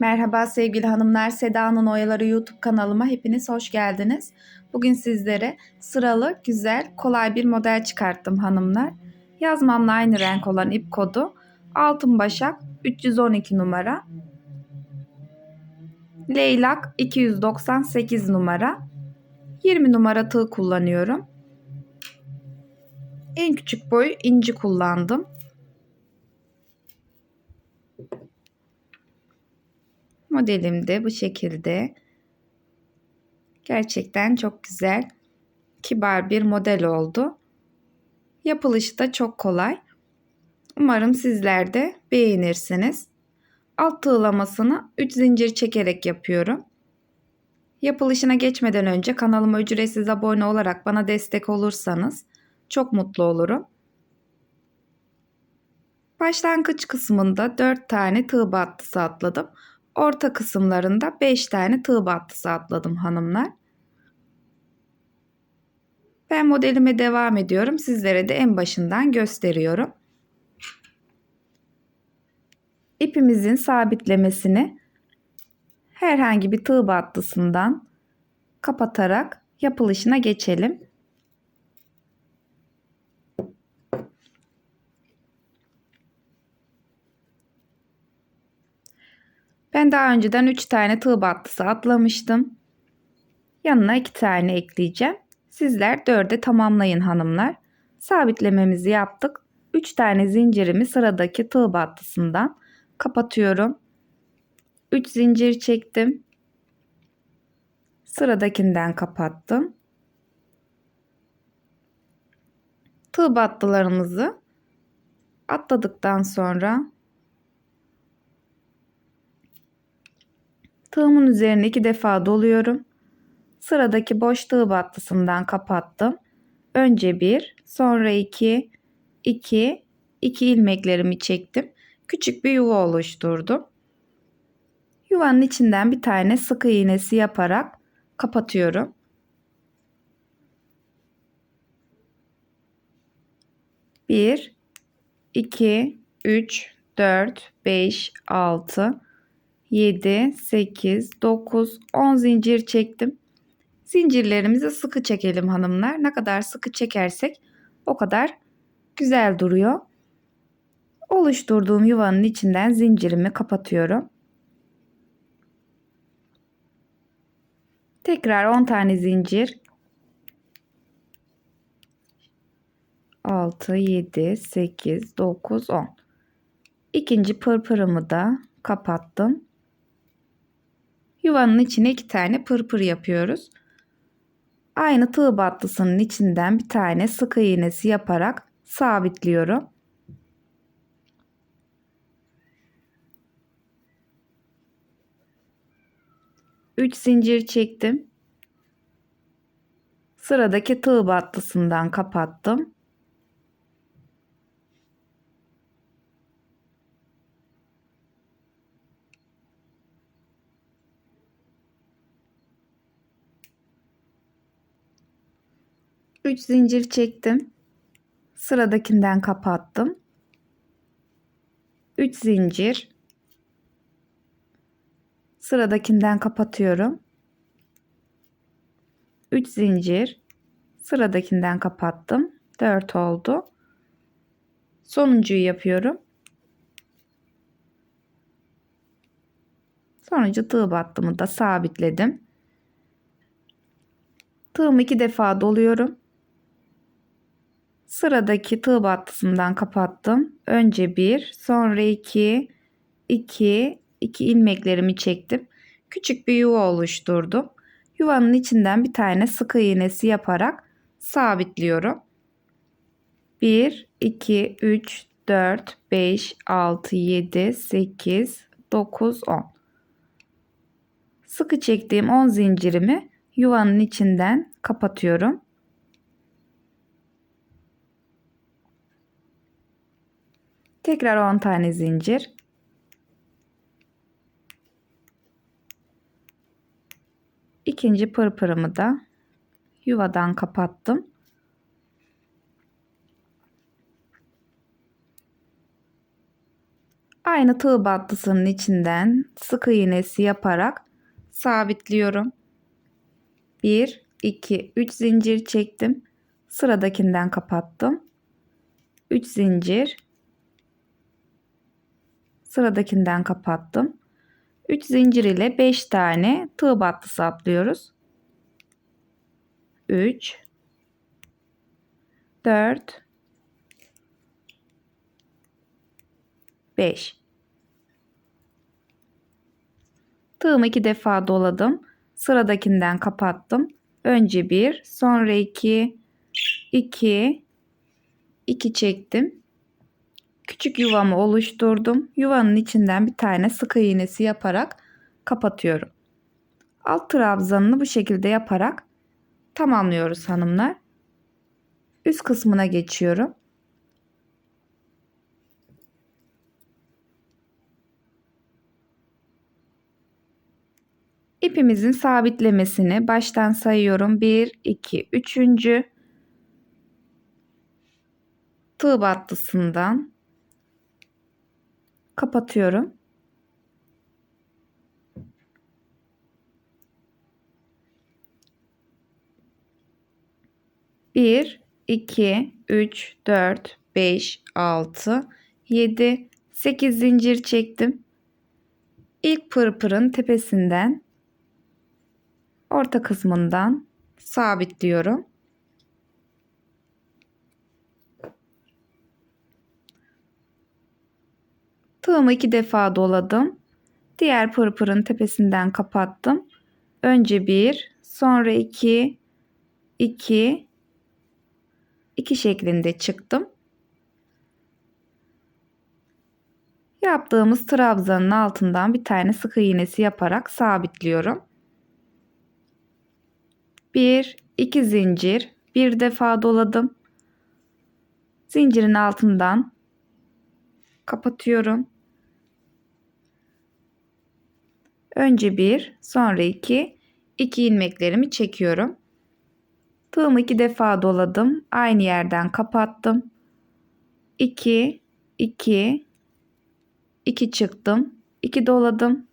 Merhaba sevgili hanımlar, Seda'nın Oyaları YouTube kanalıma hepiniz hoş geldiniz. Bugün sizlere sıralı, güzel, kolay bir model çıkarttım hanımlar. Yazmamla aynı renk olan ip kodu Altın Başak 312 numara. Leylak 298 numara. 20 numara tığ kullanıyorum. En küçük boy inci kullandım. Modelim de bu şekilde. Gerçekten çok güzel, kibar bir model oldu. Yapılışı da çok kolay. Umarım sizler de beğenirsiniz. Alt tığlamasını 3 zincir çekerek yapıyorum. Yapılışına geçmeden önce kanalıma ücretsiz abone olarak bana destek olursanız çok mutlu olurum. Başlangıç kısmında 4 tane tığ battısı atladım. Orta kısımlarında 5 tane tığ battısı atladım hanımlar. Ben modelime devam ediyorum. Sizlere de en başından gösteriyorum. İpimizin sabitlemesini herhangi bir tığ battısından kapatarak yapılışına geçelim. Ben daha önceden 3 tane tığ battısı atlamıştım. Yanına 2 tane ekleyeceğim. Sizler 4'e tamamlayın hanımlar. Sabitlememizi yaptık. 3 tane zincirimi sıradaki tığ battısından kapatıyorum. 3 zincir çektim. Sıradakinden kapattım. Tığ battılarımızı atladıktan sonra Tığımın üzerine iki defa doluyorum. Sıradaki boş tığ battısından kapattım. Önce bir, sonra iki, iki, iki ilmeklerimi çektim. Küçük bir yuva oluşturdum. Yuvanın içinden bir tane sık iğnesi yaparak kapatıyorum. Bir, iki, üç, dört, beş, altı, 7, 8, 9, 10 zincir çektim. Zincirlerimizi sıkı çekelim hanımlar. Ne kadar sıkı çekersek o kadar güzel duruyor. Oluşturduğum yuvanın içinden zincirimi kapatıyorum. Tekrar 10 tane zincir. 6, 7, 8, 9, 10. İkinci pırpırımı da kapattım. Yuvanın içine iki tane pırpır yapıyoruz. Aynı tığ battısının içinden bir tane sık iğnesi yaparak sabitliyorum. Üç zincir çektim. Sıradaki tığ battısından kapattım. 3 zincir çektim. Sıradakinden kapattım. 3 zincir. Sıradakinden kapatıyorum. 3 zincir. Sıradakinden kapattım. 4 oldu. Sonuncuyu yapıyorum. Sonuncu tığ battımı da sabitledim. Tığımı iki defa doluyorum. Sıradaki tığ battısından kapattım. Önce bir, sonra iki, iki, iki ilmeklerimi çektim. Küçük bir yuva oluşturdum. Yuvanın içinden bir tane sık iğnesi yaparak sabitliyorum. 1, 2, 3, 4, 5, 6, 7, 8, 9, 10. Sıkı çektiğim 10 zincirimi yuvanın içinden kapatıyorum. Tekrar 10 tane zincir. İkinci pırpırımı da yuvadan kapattım. Aynı tığ battısının içinden sık iğnesi yaparak sabitliyorum. 1, 2, 3 zincir çektim. Sıradakinden kapattım. 3 zincir. Sıradakinden kapattım. 3 zincir ile 5 tane tığ battısı atlıyoruz. 3 4 5 Tığımı iki defa doladım. Sıradakinden kapattım. Önce bir, sonra iki, iki, iki çektim. Küçük yuvamı oluşturdum. Yuvanın içinden bir tane sık iğnesi yaparak kapatıyorum. Alt trabzanını bu şekilde yaparak tamamlıyoruz hanımlar. Üst kısmına geçiyorum. İpimizin sabitlemesini baştan sayıyorum. 1, 2, 3. Tığ battısından kapatıyorum. Bir, iki, üç, dört, beş, altı, yedi, sekiz zincir çektim. İlk pırpırın tepesinden orta kısmından sabitliyorum. Tığımı iki defa doladım. Diğer pırpırın tepesinden kapattım. Önce bir, sonra iki, iki, iki şeklinde çıktım. Yaptığımız trabzanın altından bir tane sık iğnesi yaparak sabitliyorum. Bir, iki zincir, bir defa doladım. Zincirin altından kapatıyorum. Önce bir, sonra iki, iki ilmeklerimi çekiyorum. Tığımı iki defa doladım. Aynı yerden kapattım. 2 2 2 çıktım. 2 doladım.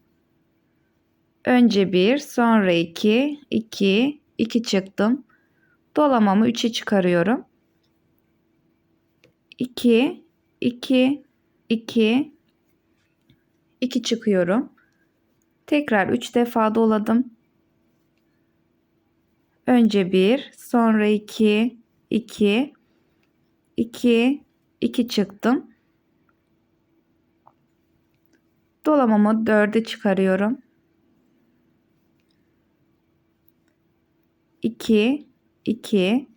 Önce bir, sonra iki, iki, iki çıktım. Dolamamı 3'e çıkarıyorum. 2 2 2 2 çıkıyorum. Tekrar 3 defa doladım. Önce 1, sonra 2, 2, 2, 2 çıktım. Dolamamı 4'e çıkarıyorum. 2, 2,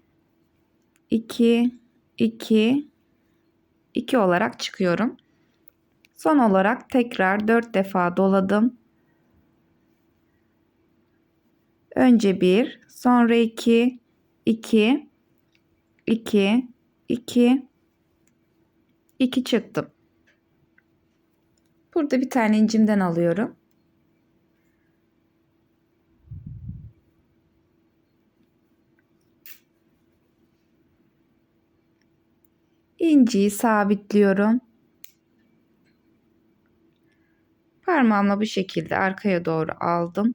2, 2, 2 olarak çıkıyorum. Son olarak tekrar 4 defa doladım. Önce 1, sonra 2, 2, 2, 2, 2 çıktım. Burada bir tane incimden alıyorum. İnciyi sabitliyorum. Parmağımla bu şekilde arkaya doğru aldım.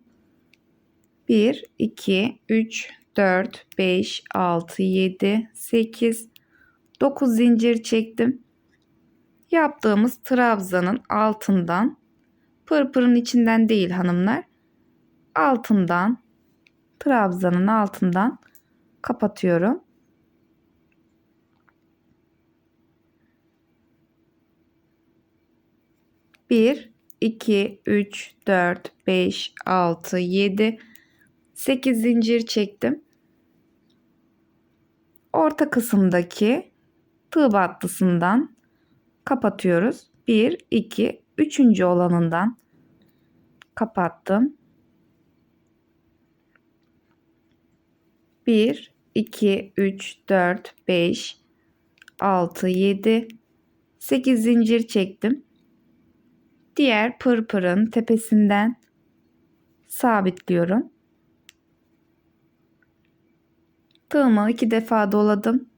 1, 2, 3, 4, 5, 6, 7, 8, 9 zincir çektim. Yaptığımız trabzanın altından pırpırın içinden değil hanımlar. Altından trabzanın altından kapatıyorum. Bir, iki, üç, dört, beş, altı, yedi, 8 zincir çektim. Orta kısımdaki tığ battısından kapatıyoruz. 1 2 3. olanından kapattım. 1 2 3 4 5 6 7 8 zincir çektim. Diğer pırpırın tepesinden sabitliyorum. Tığımı iki defa doladım.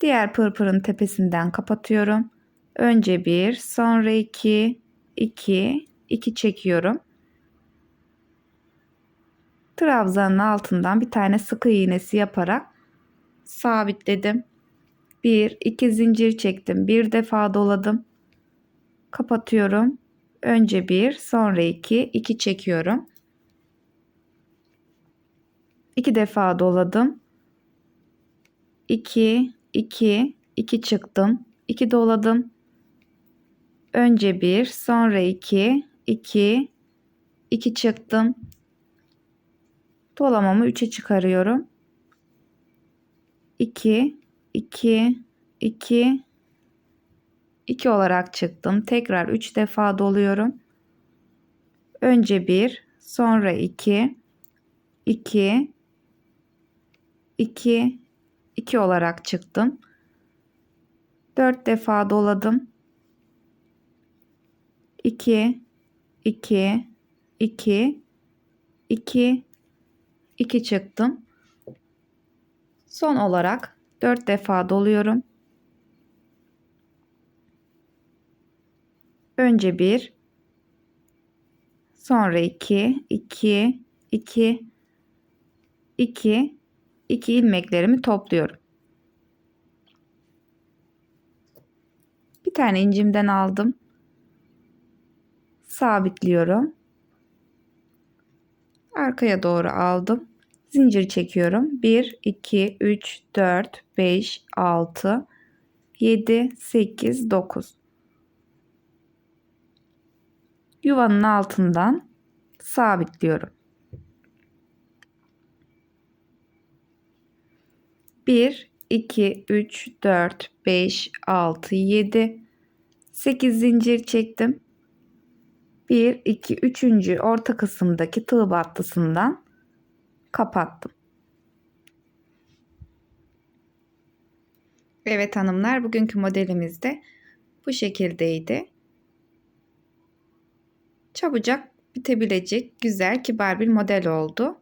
Diğer pırpırın tepesinden kapatıyorum. Önce bir, sonra iki, 2, 2 çekiyorum. Trabzanın altından bir tane sıkı iğnesi yaparak sabitledim. 1, 2 zincir çektim. Bir defa doladım. Kapatıyorum. Önce 1, sonra 2, 2 çekiyorum. 2 defa doladım. 2, 2, 2 çıktım. 2 doladım. Önce 1, sonra 2, 2, 2 çıktım. Dolamamı 3'e çıkarıyorum. 2, 2, 2, 2 olarak çıktım. Tekrar 3 defa doluyorum. Önce 1, sonra 2, 2, 2, 2 olarak çıktım. 4 defa doladım. 2, 2, 2, 2, 2 çıktım. Son olarak 4 defa doluyorum. Önce 1, sonra 2, 2, 2, 2, 2 ilmeklerimi topluyorum. Bir tane incimden aldım. Sabitliyorum. Arkaya doğru aldım. Zincir çekiyorum. 1, 2, 3, 4, 5, 6, 7, 8, 9. Yuvanın altından sabitliyorum. 1, 2, 3, 4, 5, 6, 7, 8 zincir çektim. 1, 2, 3. orta kısımdaki tığ battısından kapattım. Evet hanımlar bugünkü modelimiz de bu şekildeydi. Çabucak bitebilecek güzel kibar bir model oldu.